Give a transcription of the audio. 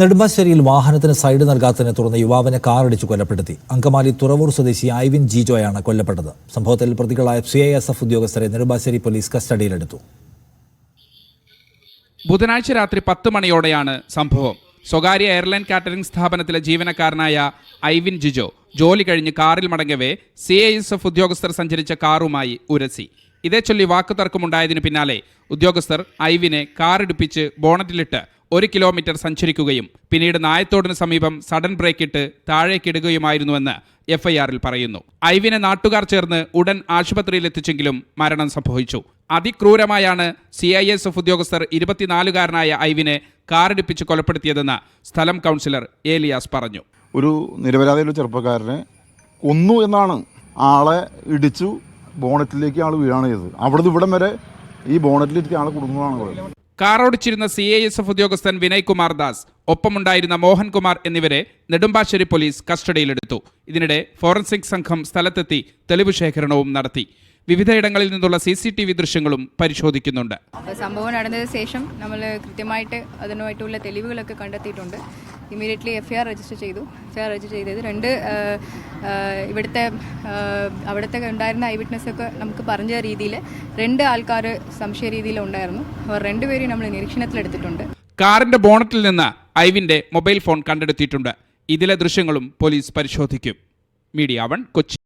നെടുമ്പാശ്ശേരിയിൽ വാഹനത്തിന് സൈഡ് നൽകാത്തതിനെ തുടർന്ന് യുവാവിനെ കാറടിച്ച് കൊലപ്പെടുത്തി അങ്കമാലി തുറവൂർ സ്വദേശി ഐവിൻ ജിജോയാണ് കൊല്ലപ്പെട്ടത്. സംഭവത്തിൽ പ്രതികളായ സി ഐ എസ് എഫ് ഉദ്യോഗസ്ഥരെ നെടുമ്പാശ്ശേരി പോലീസ് കസ്റ്റഡിയിലെടുത്തു. ബുധനാഴ്ച രാത്രി പത്ത് മണിയോടെയാണ് സംഭവം. സ്വകാര്യ എയർലൈൻ കാറ്ററിംഗ് സ്ഥാപനത്തിലെ ജീവനക്കാരനായ ഐവിൻ ജിജോ ജോലി കഴിഞ്ഞ് കാറിൽ മടങ്ങവേ സി ഐ എസ് എഫ് ഉദ്യോഗസ്ഥർ സഞ്ചരിച്ച കാറുമായി ഉരസി. ഇതേ ചൊല്ലി വാക്കുതർക്കമുണ്ടായതിനു പിന്നാലെ ഉദ്യോഗസ്ഥർ ഐവിനെ കാറിടിപ്പിച്ച് ബോണറ്റിലിട്ട് ഒരു കിലോമീറ്റർ സഞ്ചരിക്കുകയും പിന്നീട് നായത്തോടിന് സമീപം സഡൻ ബ്രേക്കിട്ട് താഴേക്കിടുകയുമായിരുന്നുവെന്ന് എഫ്ഐആറിൽ പറയുന്നു. ഐവിനെ നാട്ടുകാർ ചേർന്ന് ഉടൻ ആശുപത്രിയിൽ എത്തിച്ചെങ്കിലും മരണം സംഭവിച്ചു. അതിക്രൂരമായാണ് സി ഐ എസ് എഫ് ഉദ്യോഗസ്ഥർ ഇരുപത്തിനാലുകാരനായ ഐവിനെ കാറിടിപ്പിച്ച് കൊലപ്പെടുത്തിയതെന്ന് സ്ഥലം കൗൺസിലർ ഏലിയാസ് പറഞ്ഞു. ഒരു നിരപരാധിയുള്ള ചെറുപ്പക്കാരനെ കൊന്നു എന്നാണ് ആളെ ഇടിച്ചു ബോണറ്റിലേക്ക് ആൾ വീഴാണ് ചെയ്തത്. അവിടുന്ന് ഇവിടം വരെ ഈ ബോണറ്റിലേക്ക് ആളെ കുടുങ്ങുന്നതാണ് പറയുന്നത് കാറോടിച്ചിരുന്ന സി ഐ എസ് എഫ് ഉദ്യോഗസ്ഥൻ വിനയ് കുമാർ ദാസ് ഒപ്പമുണ്ടായിരുന്ന മോഹൻകുമാർ എന്നിവരെ നെടുമ്പാശ്ശേരി പോലീസ് കസ്റ്റഡിയിലെടുത്തു. ഇതിനിടെ ഫോറൻസിക് സംഘം സ്ഥലത്തെത്തി തെളിവ് ശേഖരണവും നടത്തി. വിവിധയിടങ്ങളിൽ നിന്നുള്ള സി സി ടി വി ദൃശ്യങ്ങളും പരിശോധിക്കുന്നുണ്ട്. സംഭവം നടന്നതിന് ശേഷം നമ്മൾ കൃത്യമായിട്ട് അതിനുമായിട്ടുള്ള തെളിവുകളൊക്കെ കണ്ടെത്തിയിട്ടുണ്ട്. Immediately F I R register ചെയ്തു. എഫ് ഐ ആർ രജിസ്റ്റർ ചെയ്തത് രണ്ട് ഇവിടുത്തെ അവിടുത്തെ ഉണ്ടായിരുന്ന ഐ വിറ്റ്നസ് ഒക്കെ നമുക്ക് പറഞ്ഞ രീതിയിൽ രണ്ട് ആൾക്കാർ സംശയ രീതിയിൽ ഉണ്ടായിരുന്നു. അവർ രണ്ടുപേരെയും നമ്മൾ നിരീക്ഷണത്തിലെടുത്തിട്ടുണ്ട് കാറിന്റെ ബോണറ്റിൽ നിന്ന് ഐവിന്റെ മൊബൈൽ ഫോൺ കണ്ടെടുത്തിട്ടുണ്ട് ഇതിലെ ദൃശ്യങ്ങളും പോലീസ് പരിശോധിക്കും. Media one Kochi.